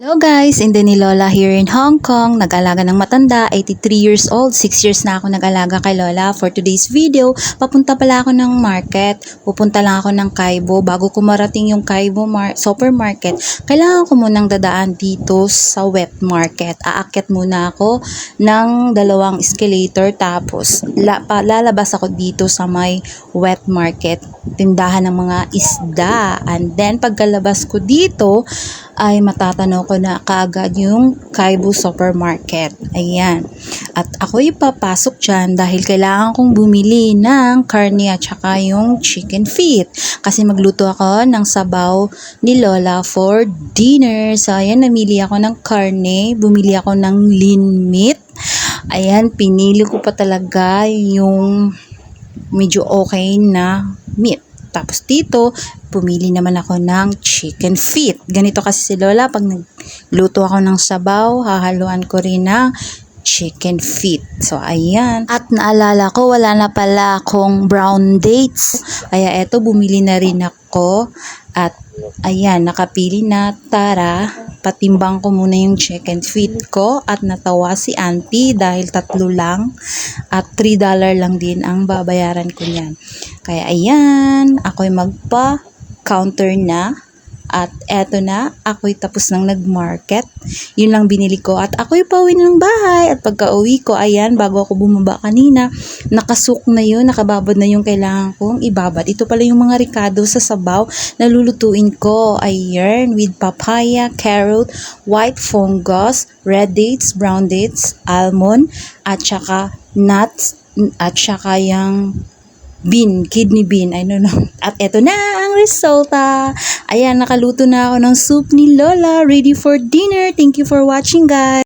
Hello guys, Inday ni Lola here in Hong Kong. Nag-alaga ng matanda, 83 years old. 6 years na ako nag-alaga kay Lola. For today's video, papunta pala ako ng market. Pupunta lang ako ng Kaibo. Bago ko marating yung Kaibo mar- supermarket, kailangan ko munang dadaan dito sa wet market. Aakyat muna ako ng dalawang escalator tapos lalabas ako dito sa may wet market. Tindahan ng mga isda. And then pagkalabas ko dito, ay matatanaw ko na kaagad yung Kaibu Supermarket. Ayan. At ako'y papasok dyan dahil kailangan kong bumili ng karne at saka yung chicken feet. Kasi magluto ako ng sabaw ni Lola for dinner. So, ayan, namili ako ng karne. Bumili ako ng lean meat. Ayan, pinili ko pa talaga yung medyo okay na meat. Tapos dito, pumili naman ako ng chicken feet. Ganito kasi si Lola, pag nagluto ako ng sabaw, hahaluan ko rin ng chicken feet. So, ayan. At naalala ko, wala na pala akong brown dates. Kaya eto, bumili na rin ako. At ayan, nakapili na. Tara, patimbang ko muna yung chicken feet ko. At natawa si auntie dahil tatlo lang. At $3 lang din ang babayaran ko niyan. Kaya ayan, ako'y magpa-counter na. At eto na, ako'y tapos nang nag-market. Yun lang binili ko. At ako'y pauwi ng bahay. At pagka uwi ko, ayan, bago ako bumaba kanina, nakasuk na yun, nakababad na yung kailangan kong ibabad. Ito pala yung mga ricado sa sabaw na lulutuin ko. Ayan, with papaya, carrot, white fungus, red dates, brown dates, almond, at saka nuts, at saka yung bean, kidney bean, I don't know. At eto na ang resulta. Ayan, nakaluto na ako ng soup ni Lola, ready for dinner. Thank you for watching guys.